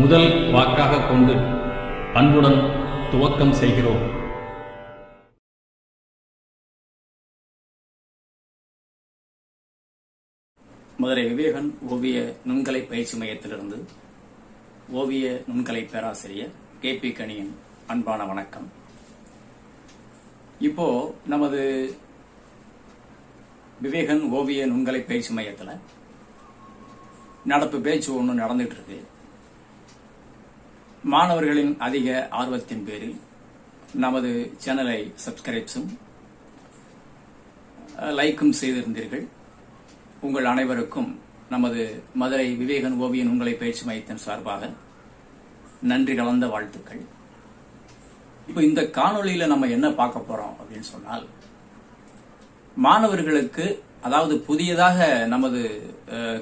முதல் வாக்காக கொண்டு அன்புடன் துவக்கம் செய்கிறோம். மதுரை விவேகன் ஓவிய நுண்கலை பயிற்சி மையத்திலிருந்து ஓவிய நுண்கலை பேராசிரியர் கே பி கணியன் அன்பான வணக்கம். இப்போ நமது விவேகன் ஓவிய நுண்கலை பயிற்சி மையத்தில் நடப்பு பேச்சு ஒன்று நடந்துட்டு இருக்கு. மாணவர்களின் அதிக ஆர்வத்தின் பேரில் நமது சேனலை சப்ஸ்கிரைப்ஸும் லைக்கும் செய்திருந்தீர்கள். உங்கள் அனைவருக்கும் நமது மதுரை விவேகன் ஓவியன் உங்களை பயிற்சி மையத்தின் சார்பாக நன்றி கலந்த வாழ்த்துக்கள். இப்போ இந்த காணொலியில் நம்ம என்ன பார்க்க போறோம் அப்படின்னு சொன்னால் மாணவர்களுக்கு அதாவது புதியதாக நமது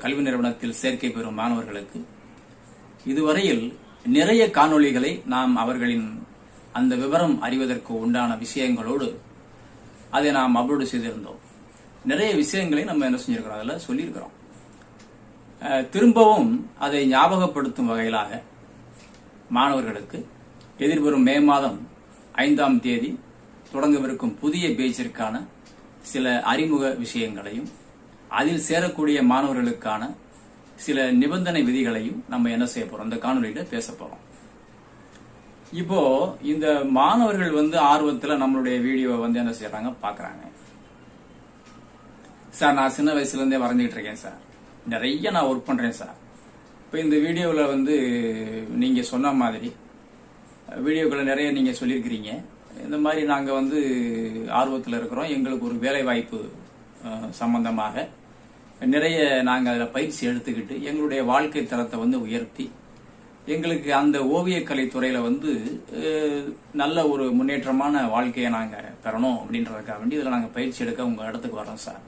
கல்வி நிறுவனத்தில் சேர்க்கை பெறும் மாணவர்களுக்கு இதுவரையில் நிறைய காணொளிகளை நாம் அவர்களின் அந்த விவரம் அறிவதற்கு உண்டான விஷயங்களோடு அதை நாம் அப்லோடு செய்திருந்தோம். நிறைய விஷயங்களை நம்ம என்ன செஞ்சிருக்கிறோம்? அதில் சொல்லியிருக்கிறோம். திரும்பவும் அதை ஞாபகப்படுத்தும் வகையிலாக மாணவர்களுக்கு எதிர்வரும் மே மாதம் ஐந்தாம் தேதி தொடங்கவிருக்கும் புதிய பேச்சிற்கான சில அறிமுக விஷயங்களையும் அதில் சேரக்கூடிய மாணவர்களுக்கான சில நிபந்தனை விதிகளையும் நம்ம என்ன செய்ய போறோம்? இந்த காணொலியில பேச போறோம். இப்போ இந்த மாணவர்கள் வந்து ஆர்வத்துல நம்மளுடைய வீடியோவை வந்து என்ன செய்யறாங்க பாக்குறாங்க. சார் நான் சின்ன வயசுல இருந்தே வரைஞ்சிட்டு இருக்கேன் சார். நிறைய நான் ஒர்க் பண்றேன் சார். இப்போ இந்த வீடியோவில் வந்து நீங்க சொன்ன மாதிரி வீடியோக்களை நிறைய நீங்க சொல்லியிருக்கிறீங்க. இந்த மாதிரி நாங்கள் வந்து ஆர்வத்தில் இருக்கிறோம். எங்களுக்கு ஒரு வேலை வாய்ப்பு சம்பந்தமாக நிறைய நாங்கள் அதில் பயிற்சி எடுத்துக்கிட்டு எங்களுடைய வாழ்க்கை தரத்தை வந்து உயர்த்தி எங்களுக்கு அந்த ஓவியக்கலை துறையில் வந்து நல்ல ஒரு முன்னேற்றமான வாழ்க்கையை நாங்கள் பெறணும் அப்படின்றதுக்காக வேண்டி இதில் நாங்கள் பயிற்சி எடுக்க உங்கள் இடத்துக்கு வரோம் சார்.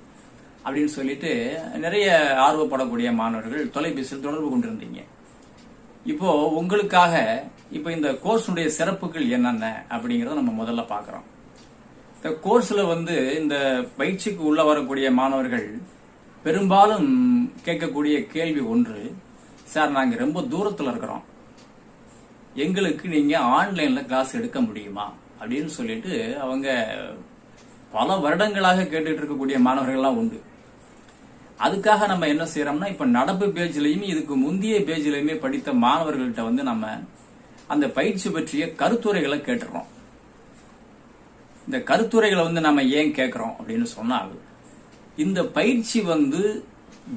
அப்படின்னு சொல்லிட்டு நிறைய ஆர்வப்படக்கூடிய மாணவர்கள் தொலைபேசியில் தொடர்பு கொண்டிருந்தீங்க. இப்போ உங்களுக்காக இப்போ இந்த கோர்ஸுடைய சிறப்புகள் என்னென்ன அப்படிங்கிறத நம்ம முதல்ல பார்க்குறோம். இந்த கோர்ஸில் வந்து இந்த பயிற்சிக்கு உள்ள வரக்கூடிய மாணவர்கள் பெரும்பாலும் கேட்கக்கூடிய கேள்வி ஒன்று சார் நாங்கள் ரொம்ப தூரத்தில் இருக்கிறோம். எங்களுக்கு நீங்கள் ஆன்லைனில் கிளாஸ் எடுக்க முடியுமா? அப்படின்னு சொல்லிட்டு அவங்க பல வருடங்களாக கேட்டுட்டு இருக்கக்கூடிய மாணவர்கள்லாம் உண்டு. அதுக்காக நம்ம என்ன செய்யறோம்னா இப்ப நடப்பு பேஜ்லயுமே இதுக்கு முந்தைய பேஜ்லயுமே படித்த மாணவர்கள்ட்ட வந்து நம்ம அந்த பயிற்சி பற்றிய கருத்துரைகளை கேட்டுறோம். இந்த கருத்துரைகளை வந்து நம்ம ஏன் கேட்கிறோம் அப்படின்னு சொன்னால் இந்த பயிற்சி வந்து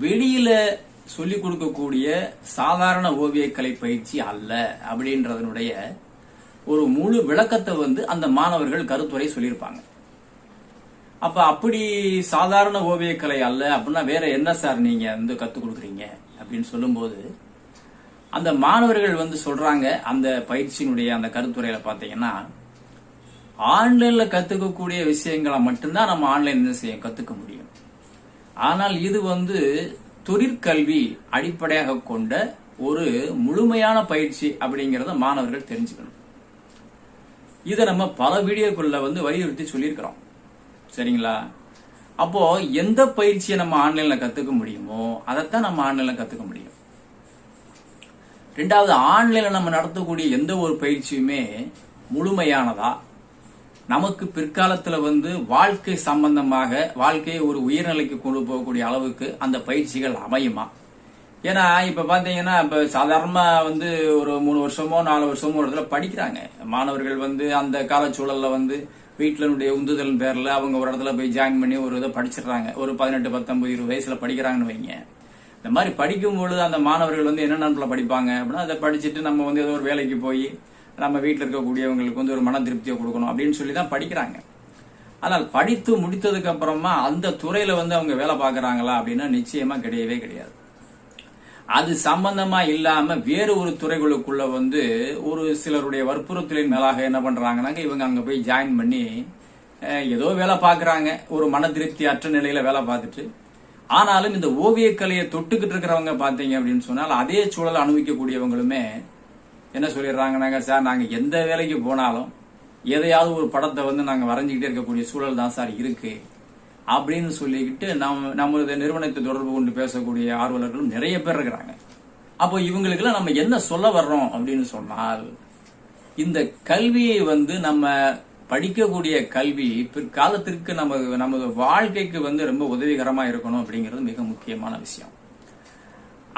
வெளியில சொல்லிக் கொடுக்கக்கூடிய சாதாரண ஓவியக்கலை பயிற்சி அல்ல அப்படின்றதனுடைய ஒரு முழு விளக்கத்தை வந்து அந்த மாணவர்கள் கருத்துரை சொல்லியிருப்பாங்க. அப்ப அப்படி சாதாரண ஓவியக்கலை அல்ல அப்படின்னா வேற என்ன சார் நீங்க வந்து கத்துக் கொடுக்குறீங்க அப்படின்னு சொல்லும்போது அந்த மாணவர்கள் வந்து சொல்றாங்க அந்த பயிற்சியினுடைய அந்த கருத்துரையில பாத்தீங்கன்னா ஆன்லைன்ல கத்துக்கக்கூடிய விஷயங்களை மட்டும்தான் நம்ம ஆன்லைன் என்ன செய்ய கத்துக்க முடியும். ஆனால் இது வந்து தொழிற்கல்வி அடிப்படையாக கொண்ட ஒரு முழுமையான பயிற்சி அப்படிங்கிறத மாணவர்கள் தெரிஞ்சுக்கணும். இதை நம்ம பல வீடியோக்குள்ள வந்து வலியுறுத்தி சொல்லியிருக்கிறோம். சரிங்களா? அப்போ எந்த பயிற்சியை நம்ம ஆன்லைன்ல கத்துக்க முடியுமோ அதைத்தான் நம்ம ஆன்லைன்ல கத்துக்க முடியும். ரெண்டாவது ஆன்லைன்ல நம்ம நடத்தக்கூடிய எந்த ஒரு பயிற்சியுமே முழுமையானதா? நமக்கு பிற்காலத்துல வந்து வாழ்க்கை சம்பந்தமாக வாழ்க்கையை ஒரு உயர்நிலைக்கு கொண்டு போகக்கூடிய அளவுக்கு அந்த பயிற்சிகள் அமையுமா? ஏன்னா இப்ப பாத்தீங்கன்னா இப்ப சாதாரணமா வந்து ஒரு மூணு வருஷமோ நாலு வருஷமோ ஒரு இடத்துல படிக்கிறாங்க. மாணவர்கள் வந்து அந்த காலச்சூழலில் வந்து வீட்டிலனுடைய உந்துதல் பேர்ல அவங்க ஒரு இடத்துல போய் ஜாயின் பண்ணி ஒரு இதை படிச்சிடுறாங்க. ஒரு பதினெட்டு பத்தொன்பது இருபது வயசுல படிக்கிறாங்கன்னு வைங்க. இந்த மாதிரி படிக்கும் பொழுது அந்த மாணவர்கள் வந்து என்ன படிப்பாங்க? அப்படின்னா அதை படிச்சுட்டு நம்ம வந்து ஏதோ ஒரு வேலைக்கு போய் நம்ம வீட்டில் இருக்கக்கூடியவங்களுக்கு வந்து ஒரு மன திருப்தியை கொடுக்கணும் அப்படின்னு சொல்லி தான் படிக்கிறாங்க. ஆனால் படித்து முடித்ததுக்கு அப்புறமா அந்த துறையில வந்து அவங்க வேலை பார்க்குறாங்களா அப்படின்னா நிச்சயமா கிடையவே கிடையாது. அது சம்பந்தமா இல்லாம வேறு ஒரு துறைகளுக்குள்ள வந்து ஒரு சிலருடைய வற்புறுத்தலின் மேலாக என்ன பண்றாங்கன்னாங்க இவங்க அங்க போய் ஜாயின் பண்ணி ஏதோ வேலை பார்க்குறாங்க. ஒரு மன திருப்தி அற்ற நிலையில வேலை பார்த்துட்டு. ஆனாலும் இந்த ஓவியக்கலையை தொட்டுக்கிட்டு இருக்கிறவங்க பார்த்தீங்க அப்படின்னு சொன்னால் அதே சூழலை அனுபவிக்கக்கூடியவங்களுமே என்ன சொல்லிடுறாங்கன்னாங்க சார் நாங்கள் எந்த வேலைக்கு போனாலும் எதையாவது ஒரு படத்தை வந்து நாங்கள் வரைஞ்சுக்கிட்டே இருக்கக்கூடிய சூழல் தான் சார் இருக்கு. அப்படின்னு சொல்லிக்கிட்டு நம் நம்மளது நிறுவனத்தை தொடர்பு கொண்டு பேசக்கூடிய ஆர்வலர்களும் நிறைய பேர் இருக்கிறாங்க. அப்போ இவங்களுக்கெல்லாம் நம்ம என்ன சொல்ல வர்றோம் அப்படின்னு சொன்னால் இந்த கல்வியை வந்து நம்ம படிக்கக்கூடிய கல்வி பிற்காலத்திற்கு நம்ம நமது வாழ்க்கைக்கு வந்து ரொம்ப உதவிகரமாக இருக்கணும் அப்படிங்கிறது மிக முக்கியமான விஷயம்.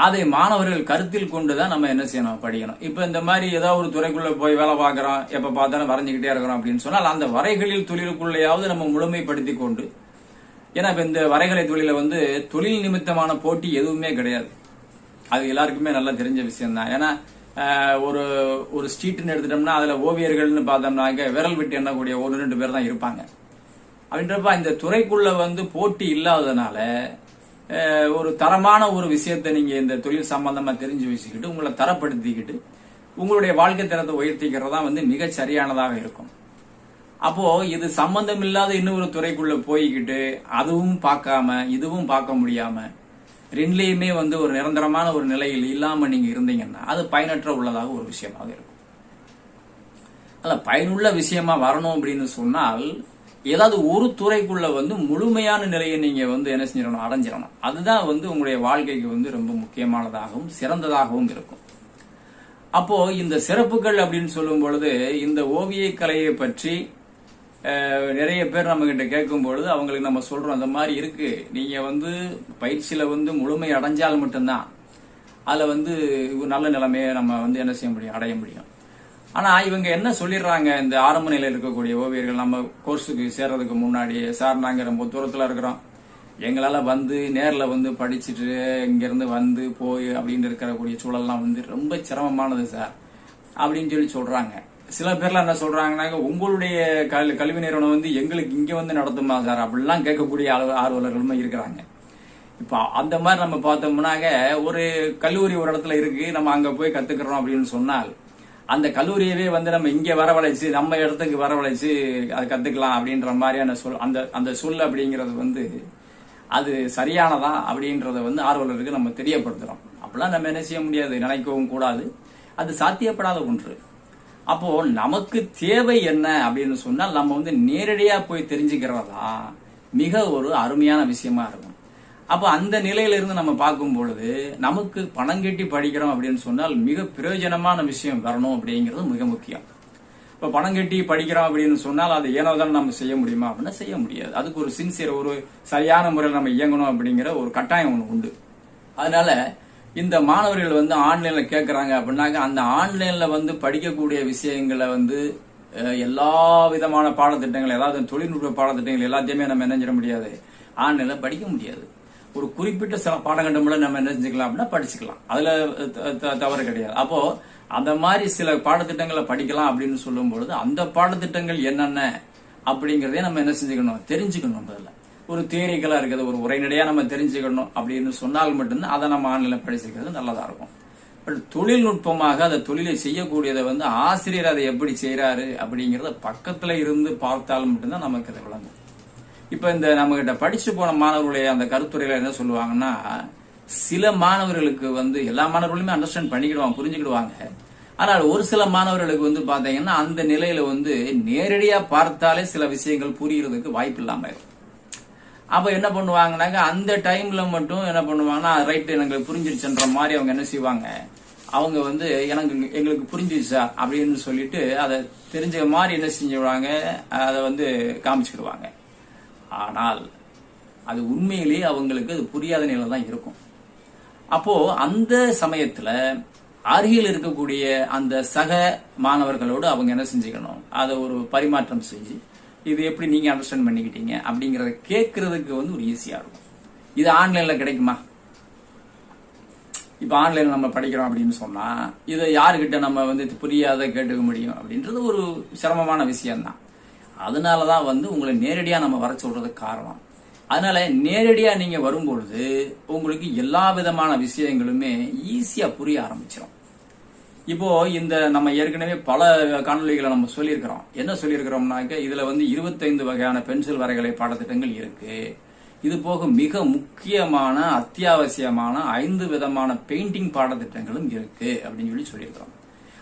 அதை மாணவர்கள் கருத்தில் கொண்டுதான் நம்ம என்ன செய்யணும் படிக்கணும். இப்ப இந்த மாதிரி ஏதாவது ஒரு துறைக்குள்ள போய் வேலை பார்க்கறோம் எப்ப பார்த்தாலும் வரைஞ்சுக்கிட்டே இருக்கிறோம் அப்படின்னு சொன்னால் அந்த வரைகளில் தொழிலுக்குள்ளேயாவது நம்ம முழுமைப்படுத்தி கொண்டு ஏன்னா இப்ப இந்த வரைகலை தொழில வந்து தொழில் நிமித்தமான போட்டி எதுவுமே கிடையாது. அது எல்லாருக்குமே நல்லா தெரிஞ்ச விஷயம் தான் ஏன்னா ஒரு ஒரு ஸ்ட்ரீட்னு எடுத்துட்டோம்னா அதுல ஓவியர்கள்னு பார்த்தோம்னாக்க விரல் விட்டு எண்ணக்கூடிய ஒரு ரெண்டு பேர் தான் இருப்பாங்க. அப்படின்றப்ப இந்த துறைக்குள்ள வந்து போட்டி இல்லாததுனால ஒரு தரமான ஒரு விஷயத்தை நீங்க இந்த தொழில் சம்பந்தமா தெரிஞ்சு வச்சுக்கிட்டு உங்களை தரப்படுத்திக்கிட்டு உங்களுடைய வாழ்க்கை தரத்தை உயர்த்திக்கிறதா வந்து மிக சரியானதாக இருக்கும். அப்போ இது சம்பந்தம் இல்லாத இன்னொரு துறைக்குள்ள போய்கிட்டு அதுவும் பார்க்காம இதுவும் பார்க்க முடியாம ரெண்டுலேயுமே வந்து ஒரு நிரந்தரமான ஒரு நிலையில் இல்லாம நீங்க இருந்தீங்கன்னா அது பயனற்ற உள்ளதாக ஒரு விஷயமாக இருக்கும். அல்ல பயனுள்ள விஷயமா வரணும் அப்படின்னு சொன்னால் ஏதாவது ஒரு துறைக்குள்ள வந்து முழுமையான நிலையை நீங்க வந்து என்ன செஞ்சிடணும் அடைஞ்சிடணும். அதுதான் வந்து உங்களுடைய வாழ்க்கைக்கு வந்து ரொம்ப முக்கியமானதாகவும் சிறந்ததாகவும் இருக்கும். அப்போ இந்த சிறப்புகள் அப்படின்னு சொல்லும் பொழுது இந்த ஓவிய கலையை பற்றி நிறைய பேர் நம்ம கிட்ட கேட்கும் பொழுது அவங்களுக்கு நம்ம சொல்றோம் அந்த மாதிரி இருக்கு. நீங்க வந்து பயிற்சியில வந்து முழுமை அடைஞ்சால் மட்டும்தான் அதுல வந்து ஒரு நல்ல நிலைமையை நம்ம வந்து என்ன செய்ய முடியும் அடைய முடியும். ஆனா இவங்க என்ன சொல்லிடுறாங்க? இந்த ஆரம்ப நிலையில் இருக்கக்கூடிய ஓவியர்கள் நம்ம கோர்ஸுக்கு சேர்றதுக்கு முன்னாடி சார் நாங்க ரொம்ப தூரத்துல இருக்கிறோம். எங்களால வந்து நேர்ல வந்து படிச்சுட்டு இங்கிருந்து வந்து போய் அப்படின்னு இருக்கக்கூடிய சூழல்லாம் வந்து ரொம்ப சிரமமானது சார். அப்படின்னு சொல்லி சொல்றாங்க. சில பேர்லாம் என்ன சொல்றாங்கன்னாக்க உங்களுடைய கல் கல்வி நிறுவனம் வந்து எங்களுக்கு இங்க வந்து நடத்துமா சார்? அப்படிலாம் கேட்கக்கூடிய ஆர்வ- ஆர்வலர்களும் இருக்கிறாங்க. இப்போ அந்த மாதிரி நம்ம பார்த்தோம்னாக்க ஒரு கல்லூரி ஒரு இடத்துல இருக்கு நம்ம அங்க போய் கத்துக்கிறோம் அப்படின்னு சொன்னால் அந்த கல்லூரியவே வந்து நம்ம இங்க வரவழைச்சு நம்ம இடத்துக்கு வரவழைச்சு அதை கத்துக்கலாம் அப்படின்ற மாதிரியான சொல் அந்த அந்த சொல் அப்படிங்கிறது வந்து அது சரியானதா அப்படின்றத வந்து ஆர்வலருக்கு நம்ம தெரியப்படுத்துறோம். அப்படிலாம் நம்ம என்ன செய்ய முடியாது? நினைக்கவும் கூடாது. அது சாத்தியப்படாத ஒன்று. அப்போ நமக்கு தேவை என்ன அப்படின்னு சொன்னால் நம்ம வந்து நேரடியா போய் தெரிஞ்சுக்கிறதா மிக ஒரு அருமையான விஷயமா இருக்கும். அப்போ அந்த நிலையிலிருந்து நம்ம பார்க்கும் பொழுது நமக்கு பணம் கட்டி படிக்கிறோம் அப்படின்னு சொன்னால் மிக பிரயோஜனமான விஷயம் வரணும் அப்படிங்கிறது மிக முக்கியம். இப்ப பணம் கட்டி படிக்கிறோம் அப்படின்னு சொன்னால் அது ஏனோ தானே நம்ம செய்ய முடியுமா அப்படின்னா செய்ய முடியாது. அதுக்கு ஒரு சின்சியர் ஒரு சரியான முறையில் நம்ம இயங்கணும் அப்படிங்கிற ஒரு கட்டாயம் ஒன்று உண்டு. அதனால இந்த மாணவர்கள் வந்து ஆன்லைன்ல கேட்கறாங்க அப்படின்னாக்க அந்த ஆன்லைன்ல வந்து படிக்கக்கூடிய விஷயங்களை வந்து எல்லா விதமான பாடத்திட்டங்கள் ஏதாவது தொழில்நுட்ப பாடத்திட்டங்கள் எல்லாத்தையுமே நம்ம என்ன செய்ய முடியாது? ஆன்லைன்ல படிக்க முடியாது. ஒரு குறிப்பிட்ட சில பாடகண்டங்களை நம்ம என்ன செஞ்சுக்கலாம் அப்படின்னா படிச்சுக்கலாம். அதுல த- த- தவறு கிடையாது. அப்போ அந்த மாதிரி சில பாடத்திட்டங்களை படிக்கலாம் அப்படின்னு சொல்லும் பொழுது அந்த பாடத்திட்டங்கள் என்னென்ன அப்படிங்கறதே நம்ம என்ன செஞ்சுக்கணும்? தெரிஞ்சுக்கணும் முதல்ல. ஒரு தியரிக்கலா இருக்கிறது ஒரு உரைநடையா நம்ம தெரிஞ்சுக்கணும் அப்படின்னு சொன்னால் மட்டும்தான் அதை நம்ம ஆன்லைன்ல படிச்சுக்கிறது நல்லதா இருக்கும். பட் தொழில்நுட்பமாக அந்த தொழிலை செய்யக்கூடியதை வந்து ஆசிரியர் அதை எப்படி செய்யறாரு அப்படிங்கறத பக்கத்துல இருந்து பார்த்தால் மட்டும்தான் நமக்கு அது விளங்கும். இப்ப இந்த நம்ம கிட்ட படிச்சு போன மாணவர்களுடைய அந்த கருத்துரையில என்ன சொல்லுவாங்கன்னா சில மாணவர்களுக்கு வந்து எல்லா மாணவர்களுமே அண்டர்ஸ்டாண்ட் பண்ணிக்கிடுவாங்க புரிஞ்சுக்கிடுவாங்க. ஆனால் ஒரு சில மாணவர்களுக்கு வந்து பாத்தீங்கன்னா அந்த நிலையில வந்து நேரடியா பார்த்தாலே சில விஷயங்கள் புரியறதுக்கு வாய்ப்பு இல்லாம இருக்கும் அப்ப என்ன பண்ணுவாங்கன்னாக்க அந்த டைம்ல மட்டும் என்ன பண்ணுவாங்கன்னா ரைட் எனக்கு புரிஞ்சிருச்சுன்ற மாதிரி அவங்க என்ன செய்வாங்க? அவங்க வந்து எனக்கு எங்களுக்கு புரிஞ்சிருச்சா? அப்படின்னு சொல்லிட்டு அதை தெரிஞ்ச மாதிரி என்ன செஞ்சுடுவாங்க அதை வந்து காமிச்சுக்கிடுவாங்க. ஆனால் அது உண்மையிலேயே அவங்களுக்கு அது புரியாத நிலை தான் இருக்கும். அப்போ அந்த சமயத்துல அருகில் இருக்கக்கூடிய அந்த சக மாணவர்களோடு அவங்க என்ன செஞ்சுக்கணும்? அதை ஒரு பரிமாற்றம் செஞ்சு இது எப்படி நீங்க அண்டர்ஸ்டாண்ட் பண்ணிக்கிட்டீங்க? அப்படிங்கறத கேட்கறதுக்கு வந்து ஒரு ஈஸியா இருக்கும். இது ஆன்லைன்ல கிடைக்குமா? இப்ப ஆன்லைன்ல நம்ம படிக்கிறோம் அப்படின்னு சொன்னா இதை யாருக்கிட்ட நம்ம வந்து புரியாத கேட்டுக்க முடியும்? அப்படின்றது ஒரு சிரமமான விஷயம்தான். அதனால தான் வந்து உங்களை நேரடியாக நம்ம வர சொல்கிறதுக்கு காரணம். அதனால நேரடியாக நீங்கள் வரும்பொழுது உங்களுக்கு எல்லா விதமான விஷயங்களுமே ஈஸியாக புரிய ஆரம்பிச்சிடும் இப்போ இந்த நம்ம ஏற்கனவே பல காணொளிகளை நம்ம சொல்லியிருக்கிறோம். என்ன சொல்லியிருக்கிறோம்னாக்க இதில் வந்து இருபத்தைந்து வகையான பென்சில் வரைகலை பாடத்திட்டங்கள் இருக்கு. இது போக மிக முக்கியமான அத்தியாவசியமான ஐந்து விதமான பெயிண்டிங் பாடத்திட்டங்களும் இருக்கு அப்படின்னு சொல்லி சொல்லியிருக்கிறோம்.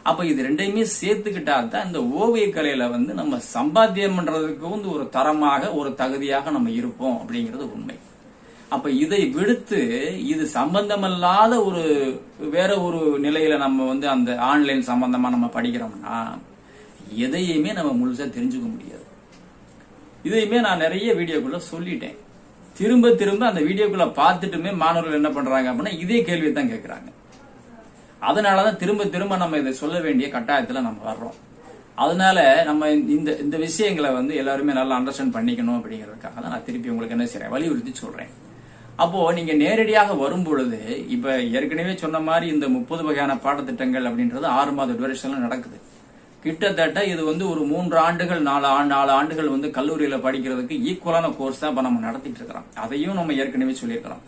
அப்ப இது ரெண்டையுமே சேர்த்துக்கிட்டா தான் இந்த ஓவிய கலையில வந்து நம்ம சம்பாத்தியம் பண்றதுக்கு வந்து ஒரு தரமாக ஒரு தகுதியாக நம்ம இருப்போம் அப்படிங்கிறது உண்மை. அப்ப இதை விடுத்து இது சம்பந்தமல்லாத ஒரு வேற ஒரு நிலையில நம்ம வந்து அந்த ஆன்லைன் சம்பந்தமா நம்ம படிக்கிறோம்னா எதையுமே நம்ம முழுசா தெரிஞ்சுக்க முடியாது. இதையுமே நான் நிறைய வீடியோக்குள்ள சொல்லிட்டேன். திரும்ப திரும்ப அந்த வீடியோக்குள்ள பார்த்துட்டுமே மாணவர்கள் என்ன பண்றாங்க அப்படின்னா இதே கேள்வியை தான் கேட்கிறாங்க அதனால தான் திரும்ப திரும்ப நம்ம இதை சொல்ல வேண்டிய கட்டாயத்தில் நம்ம வர்றோம். அதனால நம்ம இந்த இந்த விஷயங்களை வந்து எல்லாருமே நல்லா அண்டர்ஸ்டாண்ட் பண்ணிக்கணும் அப்படிங்கிறதுக்காக தான் நான் திருப்பி உங்களுக்கு என்ன செய்றேன் வலியுறுத்தி சொல்றேன். அப்போ நீங்க நேரடியாக வரும் பொழுது இப்ப ஏற்கனவே சொன்ன மாதிரி இந்த முப்பது வகையான பாடத்திட்டங்கள் அப்படின்றது ஆறு மாத டியூரேஷன்ல நடக்குது. கிட்டத்தட்ட இது வந்து ஒரு மூன்று ஆண்டுகள் நாலு ஆண்டு நாலு ஆண்டுகள் வந்து கல்லூரியில படிக்கிறதுக்கு ஈக்குவலான கோர்ஸ் தான் இப்ப நம்ம நடத்திட்டு இருக்கிறோம். அதையும் நம்ம ஏற்கனவே சொல்லியிருக்கிறோம்.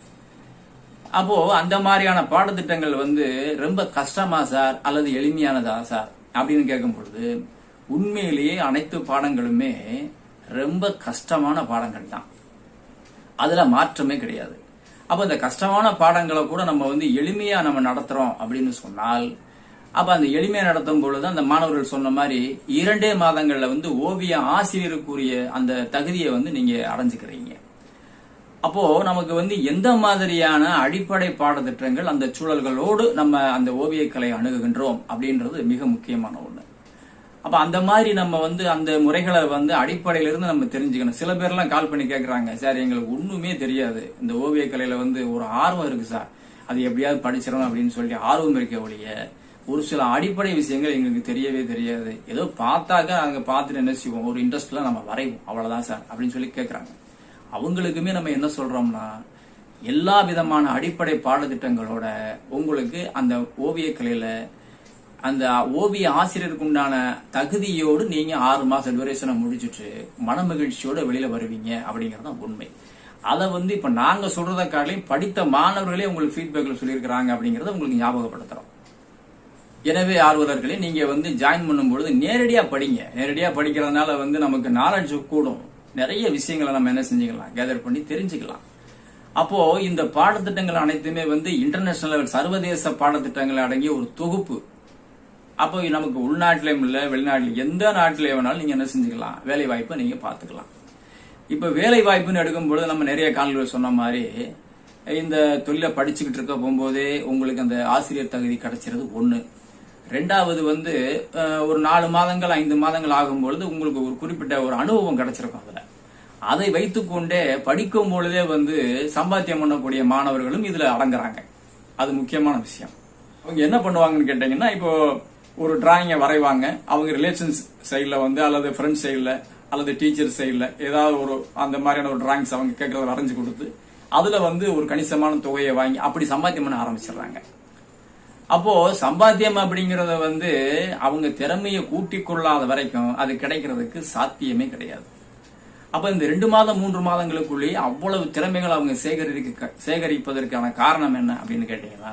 அப்போ அந்த மாதிரியான பாடத்திட்டங்கள் வந்து ரொம்ப கஷ்டமா சார் அல்லது எளிமையானதா சார்? அப்படின்னு கேட்கும் பொழுது உண்மையிலேயே அனைத்து பாடங்களுமே ரொம்ப கஷ்டமான பாடங்கள் தான். அதுல மாற்றமே கிடையாது. அப்ப இந்த கஷ்டமான பாடங்களை கூட நம்ம வந்து எளிமையா நம்ம நடத்துறோம் அப்படின்னு சொன்னால் அப்ப அந்த எளிமையா நடத்தும் பொழுது அந்த மாணவர்கள் சொன்ன மாதிரி இரண்டே மாதங்கள்ல வந்து ஓவிய ஆசிரியருக்குரிய அந்த தகுதியை வந்து நீங்க அடைஞ்சுக்கிறீங்க. அப்போ நமக்கு வந்து எந்த மாதிரியான அடிப்படை பாடத்திட்டங்கள் அந்த சூழல்களோடு நம்ம அந்த ஓவியக்கலை அணுகுகின்றோம் அப்படின்றது மிக முக்கியமான ஒண்ணு. அப்ப அந்த மாதிரி நம்ம வந்து அந்த முறைகளை வந்து அடிப்படையில இருந்து நம்ம தெரிஞ்சுக்கணும். சில பேர்லாம் கால் பண்ணி கேக்குறாங்க சார் எங்களுக்கு ஒண்ணுமே தெரியாது. இந்த ஓவியக்கலையில வந்து ஒரு ஆர்வம் இருக்கு சார். அது எப்படியாவது படிச்சிடணும் அப்படின்னு சொல்லி ஆர்வம் இருக்க ஒழிய ஒரு சில அடிப்படை விஷயங்கள் எங்களுக்கு தெரியவே தெரியாது. ஏதோ பார்த்தாக்க அங்க பார்த்துட்டு என்ன செய்வோம்? ஒரு இன்ட்ரெஸ்ட்லாம் நம்ம வரைவோம். அவ்வளவுதான் சார் அப்படின்னு சொல்லி கேக்குறாங்க. அவங்களுக்குமே நம்ம என்ன சொல்றோம்னா எல்லா விதமான அடிப்படை பாடத்திட்டங்களோட உங்களுக்கு அந்த ஓவியக்கலையில அந்த ஓவிய ஆசிரியருக்கு உண்டான தகுதியோடு நீங்க ஆறு மாசம் டியூரேஷனை முடிச்சுட்டு மனமகிழ்ச்சியோட வெளியில வருவீங்க அப்படிங்கறது தான் உண்மை. அதை வந்து இப்ப நாங்க சொல்றத காட்டிலையும் படித்த மாணவர்களே உங்களுக்கு ஃபீட்பேக்ல சொல்லியிருக்கிறாங்க அப்படிங்கறத உங்களுக்கு ஞாபகப்படுத்துறோம். எனவே ஆர்வலர்களே நீங்க வந்து ஜாயின் பண்ணும்பொழுது நேரடியா படிங்க. நேரடியா படிக்கிறதுனால வந்து நமக்கு நாலேஜ் கூடும். நிறைய விஷயங்களை நம்ம என்ன செஞ்சுக்கலாம் கேதர் பண்ணி தெரிஞ்சுக்கலாம். அப்போ இந்த பாடத்திட்டங்கள் அனைத்துமே வந்து இன்டர்நேஷனல் லெவல் சர்வதேச பாடத்திட்டங்கள் அடங்கிய ஒரு தொகுப்பு. அப்போ நமக்கு உள்நாட்டிலையும் இல்லை வெளிநாட்டில் எந்த நாட்டிலே வேணாலும் நீங்க என்ன செஞ்சுக்கலாம் வேலை வாய்ப்பை நீங்க பார்த்துக்கலாம். இப்ப வேலை வாய்ப்புன்னு எடுக்கும் பொழுது நம்ம நிறைய காணொலிகள் சொன்ன மாதிரி இந்த தொழிலை படிச்சுக்கிட்டு இருக்க போகும்போதே உங்களுக்கு அந்த ஆசிரியர் தகுதி கிடைச்சிருது ஒன்று ரெண்டாவது வந்து ஒரு நாலு மாதங்கள் ஐந்து மாதங்கள் ஆகும் பொழுது உங்களுக்கு ஒரு குறிப்பிட்ட ஒரு அனுபவம் கிடைச்சிருக்கும் அதுல. அதை வைத்துக்கொண்டே படிக்கும் பொழுதே வந்து சம்பாத்தியம் பண்ணக்கூடிய மாணவர்களும் இதுல அடங்குறாங்க. அது முக்கியமான விஷயம். அவங்க என்ன பண்ணுவாங்கன்னு கேட்டீங்கன்னா இப்போ ஒரு டிராயிங்கை வரைவாங்க. அவங்க ரிலேஷன்ஸ் சைடில் வந்து அல்லது ஃப்ரெண்ட்ஸ் சைடில் அல்லது டீச்சர் சைடில் ஏதாவது ஒரு அந்த மாதிரியான ஒரு டிராயிங்ஸ் அவங்க கேட்கறத வரைஞ்சு கொடுத்து அதுல வந்து ஒரு கணிசமான தொகையை வாங்கி அப்படி சம்பாத்தியம் பண்ண ஆரம்பிச்சிடுறாங்க. அப்போ சம்பாத்தியம் அப்படிங்கறத வந்து அவங்க திறமையை கூட்டிக் கொள்ளாத வரைக்கும் அது கிடைக்கிறதுக்கு சாத்தியமே கிடையாது. அப்ப இந்த ரெண்டு மாதம் மூன்று மாதங்களுக்குள்ளேயே அவ்வளவு திறமைகள் அவங்க சேகரிக்க சேகரிப்பதற்கான காரணம் என்ன அப்படின்னு கேட்டீங்கன்னா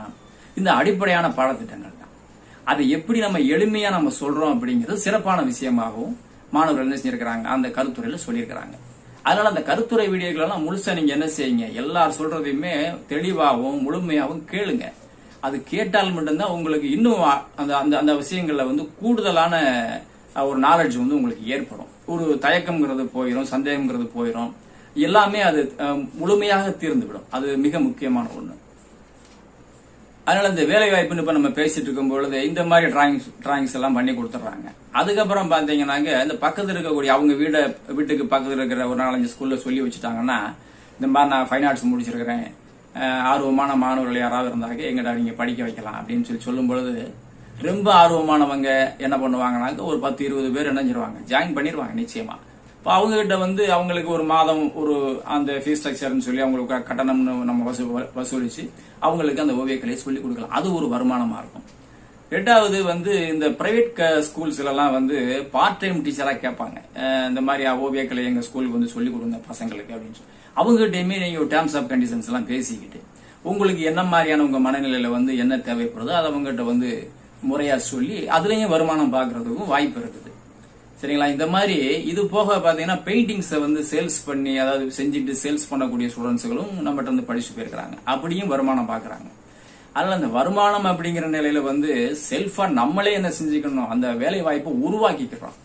இந்த அடிப்படையான பாடத்திட்டங்கள் தான். அதை எப்படி நம்ம எளிமையா நம்ம சொல்றோம் அப்படிங்கிறது சிறப்பான விஷயமாகவும் மாணவர்கள் என்ன செஞ்சிருக்கிறாங்க அந்த கருத்துறையில சொல்லியிருக்கிறாங்க. அதனால அந்த கருத்துரை வீடியோக்கள் எல்லாம் முழுசா நீங்க என்ன செய்யுங்க எல்லார் சொல்றதையுமே தெளிவாகவும் முழுமையாகவும் கேளுங்க. அது கேட்டால் மட்டும்தான் உங்களுக்கு இன்னும் அந்த அந்த அந்த விஷயங்களில் வந்து கூடுதலான ஒரு நாலேஜ் வந்து உங்களுக்கு ஏற்படும். ஒரு தயக்கம்ங்கிறது போயிடும் சந்தேகம்ங்கிறது போயிடும் எல்லாமே அது முழுமையாக தீர்ந்துவிடும். அது மிக முக்கியமான ஒன்று அதனால இந்த வேலை வாய்ப்புன்னு இப்ப நம்ம பேசிட்டு இருக்கும் பொழுது இந்த மாதிரி டிராயிங்ஸ் டிராயிங்ஸ் எல்லாம் பண்ணி கொடுத்துட்றாங்க அதுக்கப்புறம் பாத்தீங்கன்னாங்க இந்த பக்கத்தில் இருக்கக்கூடிய அவங்க வீட வீட்டுக்கு பக்கத்தில் இருக்கிற ஒரு நாலஞ்சு ஸ்கூல்ல சொல்லி வச்சுட்டாங்கன்னா இந்த மாதிரி நான் ஃபைன் ஆர்ட்ஸ் முடிச்சிருக்கிறேன் ஆர்வமான மாணவர்கள் யாராவது இருந்தாங்க எங்கடா நீங்க படிக்க வைக்கலாம் அப்படின்னு சொல்லி சொல்லும் பொழுது ரொம்ப ஆர்வமானவங்க என்ன பண்ணுவாங்கனாக்க ஒரு பத்து இருபது பேர் இணைஞ்சிருவாங்க. ஜாயின் பண்ணிடுவாங்க நிச்சயமா. இப்போ அவங்க கிட்ட வந்து அவங்களுக்கு ஒரு மாதம் ஒரு அந்த ஃபீஸ் ஸ்ட்ரக்சர்னு சொல்லி அவங்களுக்கு கட்டணம்னு நம்ம வசூ வசூலிச்சு அவங்களுக்கு அந்த ஓவியக்கலையை சொல்லி கொடுக்கலாம். அது ஒரு வருமானமாக இருக்கும். ரெண்டாவது வந்து இந்த பிரைவேட் க ஸ்கூல்ஸ்லலாம் வந்து பார்ட் டைம் டீச்சராக கேட்பாங்க. இந்த மாதிரி ஓவியக்கலை எங்கள் ஸ்கூலுக்கு வந்து சொல்லி கொடுங்க பசங்களுக்கு அப்படின்னு சொல்லி. அவங்ககிட்டயுமே நீங்க டேர்ம்ஸ் ஆஃப் கண்டிஷன்ஸ் எல்லாம் பேசிக்கிட்டு உங்களுக்கு என்ன மாதிரியான உங்க மனநிலையில வந்து என்ன தேவைப்படுதோ அதை அவங்ககிட்ட வந்து முறையா சொல்லி அதுலயும் வருமானம் பார்க்குறதுக்கும் வாய்ப்பு இருக்குது. சரிங்களா? இந்த மாதிரி இது போக பாத்தீங்கன்னா பெயிண்டிங்ஸை வந்து சேல்ஸ் பண்ணி அதாவது செஞ்சுட்டு சேல்ஸ் பண்ணக்கூடிய ஸ்டூடெண்ட்ஸுகளும் நம்மகிட்ட வந்து படிச்சு போயிருக்கிறாங்க. அப்படியும் வருமானம் பார்க்குறாங்க. அதனால அந்த வருமானம் அப்படிங்கிற நிலையில வந்து செல்ஃபா நம்மளே என்ன செஞ்சுக்கணும்? அந்த வேலை வாய்ப்பை உருவாக்கிக்கிறோம்.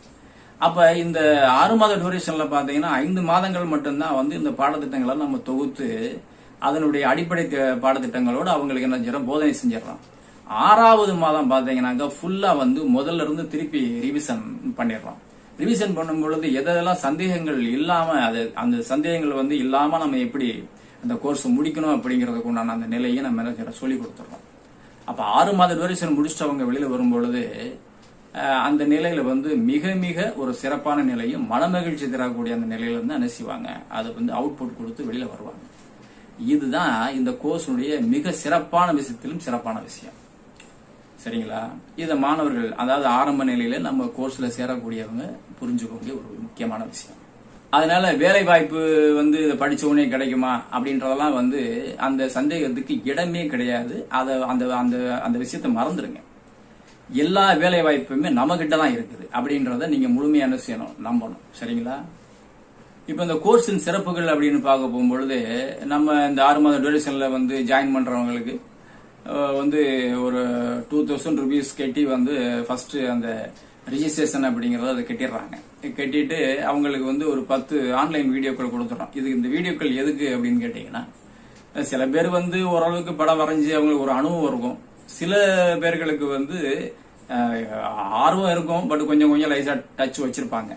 அப்ப இந்த ஆறு மாத டியூரேஷன்ல பாத்தீங்கன்னா ஐந்து மாதங்கள் மட்டும்தான் வந்து இந்த பாடத்திட்டங்களை நம்ம தொகுத்து அதனுடைய அடிப்படை பாடத்திட்டங்களோடு அவங்களுக்கு என்ன செய்யறோம்? போதனை செஞ்சிடறோம். ஆறாவது மாதம் பாத்தீங்கன்னாக்கா ஃபுல்லா வந்து முதல்ல இருந்து திருப்பி ரிவிஷன் பண்ணிடுறோம். ரிவிஷன் பண்ணும் பொழுது எதெல்லாம் சந்தேகங்கள் இல்லாம அது அந்த சந்தேகங்கள் வந்து இல்லாம நம்ம எப்படி அந்த கோர்ஸ் முடிக்கணும் அப்படிங்கறதுக்கு உண்டான அந்த நிலையை நம்ம என்ன செய்யறோம்? சொல்லி கொடுத்துறோம் அப்ப ஆறு மாத டூரேஷன் முடிச்சுட்டு அவங்க வெளியில வரும்பொழுது அந்த நிலையில வந்து மிக மிக ஒரு சிறப்பான நிலையும் மனமகிழ்ச்சி தரக்கூடிய அந்த நிலையில இருந்து அனுசிவாங்க செய்வாங்க? அதை வந்து அவுட்புட் கொடுத்து வெளியில வருவாங்க. இதுதான் இந்த கோர்ஸினுடைய மிக சிறப்பான விஷயத்திலும் சிறப்பான விஷயம். சரிங்களா? இதை மாணவர்கள் அதாவது ஆரம்ப நிலையில நம்ம கோர்ஸ்ல சேரக்கூடியவங்க புரிஞ்சுக்கோங்க ஒரு முக்கியமான விஷயம். அதனால வேலை வாய்ப்பு வந்து இதை படிச்ச உடனே கிடைக்குமா? அப்படின்றதெல்லாம் வந்து அந்த சந்தேகத்துக்கு இடமே கிடையாது. அதை அந்த அந்த அந்த விஷயத்தை மறந்துடுங்க. எல்லா வேலை வாய்ப்புமே நம்மகிட்ட தான் இருக்குது. அப்படின்றத நீங்க முழுமையான செய்யணும் நம்பணும். சரிங்களா? இப்போ இந்த கோர்ஸின் சிறப்புகள் அப்படின்னு பார்க்க போகும்பொழுது நம்ம இந்த ஆறு மாத டியூரேஷன்ல வந்து ஜாயின் பண்றவங்களுக்கு வந்து ஒரு டூ தௌசண்ட் ருபீஸ் கட்டி வந்து ஃபர்ஸ்ட் அந்த ரிஜிஸ்ட்ரேஷன் அப்படிங்கறத அதை கட்டிடுறாங்க. கட்டிட்டு அவங்களுக்கு வந்து ஒரு பத்து ஆன்லைன் வீடியோக்கள் கொடுத்துறோம் இது இந்த வீடியோக்கள் எதுக்கு அப்படின்னு கேட்டீங்கன்னா சில பேர் வந்து ஓரளவுக்கு படம் வரைஞ்சி அவங்களுக்கு ஒரு அனுபவம் இருக்கும். சில பேர்களுக்கு வந்து ஆர்வம் இருக்கும் பட் கொஞ்சம் கொஞ்சம் லைசா டச் வச்சிருப்பாங்க.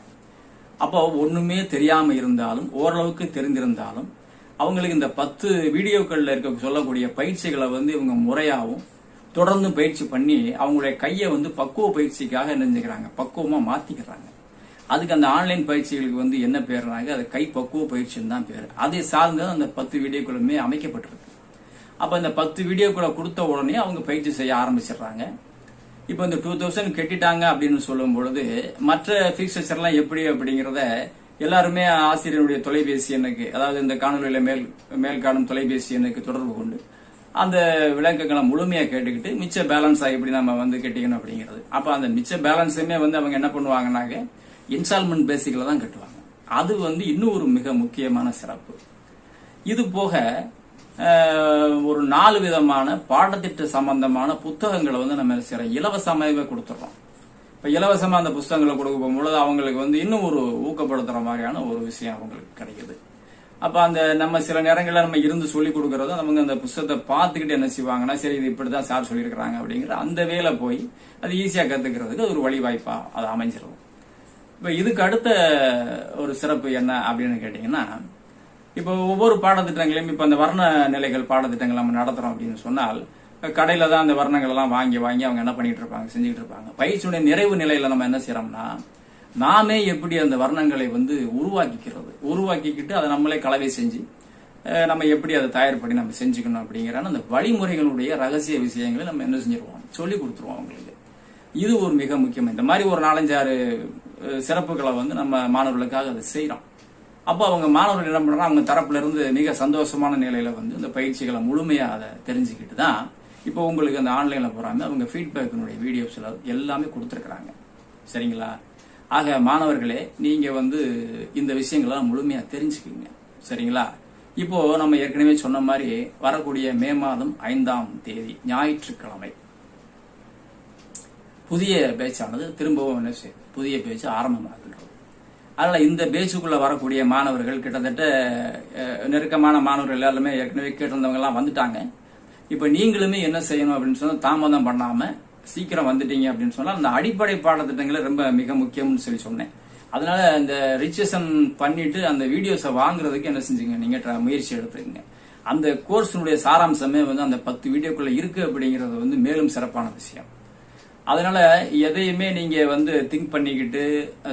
அப்போ ஒண்ணுமே தெரியாம இருந்தாலும் ஓரளவுக்கு தெரிந்திருந்தாலும் அவங்களுக்கு இந்த பத்து வீடியோக்களில் இருக்க சொல்லக்கூடிய பயிற்சிகளை வந்து இவங்க முறையாகவும் தொடர்ந்து பயிற்சி பண்ணி அவங்களுடைய கையை வந்து பக்குவ பயிற்சிக்காக என்ன செஞ்சுக்கிறாங்க? பக்குவமா மாத்திக்கிறாங்க. அதுக்கு அந்த ஆன்லைன் பயிற்சிகளுக்கு வந்து என்ன பேர்னாங்க? அது கை பக்குவ பயிற்சின்னு தான் பேர். அதை சார்ந்து அந்த பத்து வீடியோக்களுமே அமைக்கப்பட்டிருக்கு. அப்ப இந்த பத்து வீடியோக்களை கொடுத்த உடனே அவங்க பயிற்சி செய்ய ஆரம்பிச்சிடுறாங்க. இப்போ இந்த டூ தௌசண்ட் கட்டிட்டாங்க அப்படின்னு சொல்லும் பொழுது மற்ற ஃபீச்சர்ஸ் எல்லாம் எப்படி அப்படிங்கறத எல்லாருமே ஆசிரியருடைய தொலைபேசி எண்ணுக்கு அதாவது இந்த காணொலியில மேல் மேல் காணும் தொலைபேசி எண்ணுக்கு தொடர்பு கொண்டு அந்த விளக்கங்களை முழுமையா கேட்டுக்கிட்டு மிச்ச பேலன்ஸா எப்படி நம்ம வந்து கட்டிக்கணும் அப்படிங்கிறது. அப்ப அந்த மிச்ச பேலன்ஸுமே வந்து அவங்க என்ன பண்ணுவாங்கன்னாக்க இன்ஸ்டால்மெண்ட் பேசிக்ல தான் கட்டுவாங்க. அது வந்து இன்னும் ஒரு மிக முக்கியமான சிறப்பு. இது போக ஒரு நாலு விதமான பாடத்திட்ட சம்பந்தமான புத்தகங்களை வந்து நம்ம சில இலவசமாகவே கொடுத்துட்றோம் இப்போ இலவசமாக அந்த புத்தகங்களை கொடுக்க போகும்பொழுது அவங்களுக்கு வந்து இன்னும் ஒரு ஊக்கப்படுத்துகிற மாதிரியான ஒரு விஷயம் அவங்களுக்கு கிடைக்குது. அப்போ அந்த நம்ம சில நேரங்களில் நம்ம இருந்து சொல்லி கொடுக்குறதும் அவங்க அந்த புத்தகத்தை பார்த்துக்கிட்டு என்ன செய்வாங்கன்னா சரி இது இப்படி தான் சார் சொல்லியிருக்கிறாங்க அப்படிங்கிற அந்த வேலை போய் அது ஈஸியாக கற்றுக்கிறதுக்கு ஒரு வழிவாய்ப்பாக அது அமைஞ்சிரும். இப்போ இதுக்கு அடுத்த ஒரு சிறப்பு என்ன அப்படின்னு கேட்டிங்கன்னா இப்போ ஒவ்வொரு பாடத்திட்டங்களையும் இப்போ அந்த வர்ண நிலைகள் பாடத்திட்டங்கள் நம்ம நடத்துகிறோம் அப்படின்னு சொன்னால் கடையில் தான் அந்த வர்ணங்கள் எல்லாம் வாங்கி வாங்கி அவங்க என்ன பண்ணிட்டு இருப்பாங்க செஞ்சுக்கிட்டு இருப்பாங்க. பயிற்சியுடைய நிறைவு நிலையில நம்ம என்ன செய்யறோம்னா நாமே எப்படி அந்த வர்ணங்களை வந்து உருவாக்கிக்கிறது? உருவாக்கிக்கிட்டு அதை நம்மளே கலவை செஞ்சு நம்ம எப்படி அதை தயார் பண்ணி நம்ம செஞ்சுக்கணும் அப்படிங்கிற அந்த வழிமுறைகளுடைய ரகசிய விஷயங்களை நம்ம என்ன செஞ்சிருவோம்? சொல்லி கொடுத்துருவோம் அவங்களுக்கு. இது ஒரு மிக முக்கியம். இந்த மாதிரி ஒரு நாலஞ்சாறு சிறப்புகளை வந்து நம்ம மாணவர்களுக்காக அதை செய்கிறோம் அப்போ அவங்க மாணவர்கள் என்ன பண்றாங்க? அவங்க தரப்புல இருந்து மிக சந்தோஷமான நிலையில வந்து இந்த பயிற்சிகளை முழுமையாக அதை தெரிஞ்சுக்கிட்டு தான் இப்போ உங்களுக்கு அந்த ஆன்லைன்ல போறாங்க. அவங்க ஃபீட்பேக்கினுடைய வீடியோஸ்ல எல்லாமே கொடுத்துருக்குறாங்க. சரிங்களா? ஆக மாணவர்களே நீங்க வந்து இந்த விஷயங்கள்லாம் முழுமையாக தெரிஞ்சுக்கிங்க. சரிங்களா? இப்போ நம்ம ஏற்கனவே சொன்ன மாதிரி வரக்கூடிய மே மாதம் ஐந்தாம் தேதி ஞாயிற்றுக்கிழமை. புதிய பேச்சானது திரும்பவும் என்ன செய்யுது புதிய பேச்சு ஆரம்பமாகின்றது அதனால் இந்த பேச்சுக்குள்ளே வரக்கூடிய மாணவர்கள் கிட்டத்தட்ட நெருக்கமான மாணவர்கள் எல்லாருமே ஏற்கனவே கேட்டிருந்தவங்கலாம் வந்துட்டாங்க. இப்போ நீங்களுமே என்ன செய்யணும் அப்படின்னு சொன்னால் தாமதம் பண்ணாமல் சீக்கிரம் வந்துட்டீங்க அப்படின்னு சொன்னால் அந்த அடிப்படை பாடத்திட்டங்களை ரொம்ப மிக முக்கியம்னு சொல்லி சொன்னேன். அதனால இந்த ரிஜிஸ்ட்ரேஷன் பண்ணிட்டு அந்த வீடியோஸை வாங்குறதுக்கு என்ன செஞ்சுங்க? நீங்க முயற்சி எடுத்துக்கங்க. அந்த கோர்ஸினுடைய சாராம்சமே வந்து அந்த பத்து வீடியோக்குள்ள இருக்கு அப்படிங்கிறது வந்து மேலும் சிறப்பான விஷயம். அதனால எதையுமே நீங்க வந்து திங்க் பண்ணிக்கிட்டு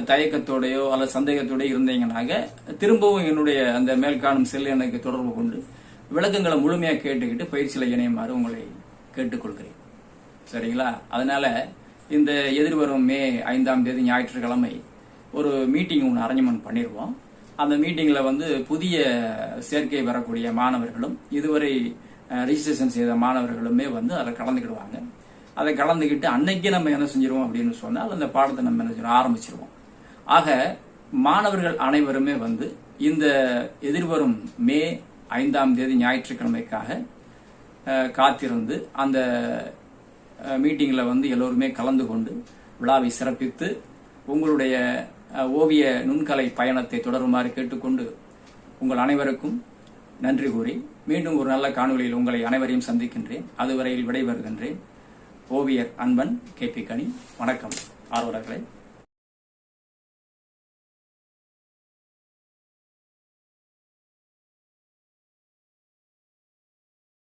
தயக்கத்தோடையோ அல்லது சந்தேகத்தோடயோ இருந்தீங்கன்னாக்க திரும்பவும் என்னுடைய அந்த மேல்காணும் செல் எனக்கு தொடர்பு கொண்டு விளக்கங்களை முழுமையாக கேட்டுக்கிட்டு பயிற்சியில இணையுமாறு உங்களை கேட்டுக்கொள்கிறேன். சரிங்களா? அதனால இந்த எதிர்வரும் மே ஐந்தாம் தேதி ஞாயிற்றுக்கிழமை ஒரு மீட்டிங் ஒன்று அரேஞ்ச்மெண்ட் பண்ணிடுவோம் அந்த மீட்டிங்கில் வந்து புதிய சேர்க்கை வரக்கூடிய மாணவர்களும் இதுவரை ரிஜிஸ்ட்ரேஷன் செய்த மாணவர்களுமே வந்து அதில் கலந்துக்கிடுவாங்க. அதை கலந்துக்கிட்டு அன்னைக்கு நம்ம என்ன செஞ்சிருவோம் அப்படின்னு சொன்னால் அந்த பாடத்தை நம்ம என்ன செய்யணும் ஆரம்பிச்சிருவோம். ஆக மாணவர்கள் அனைவருமே வந்து இந்த எதிர்வரும் மே ஐந்தாம் தேதி ஞாயிற்றுக்கிழமைக்காக காத்திருந்து அந்த மீட்டிங்கில் வந்து எல்லோருமே கலந்து கொண்டு விழாவை சிறப்பித்து உங்களுடைய ஓவிய நுண்கலை பயணத்தை தொடருமாறு கேட்டுக்கொண்டு உங்கள் அனைவருக்கும் நன்றி கூறி மீண்டும் ஒரு நல்ல காணொலியில் உங்களை அனைவரையும் சந்திக்கின்றேன். அதுவரையில் விடைபெறுகின்றேன். ஓவியர் அன்பன் கே பி கனி வணக்கம். ஆர்வலர்களே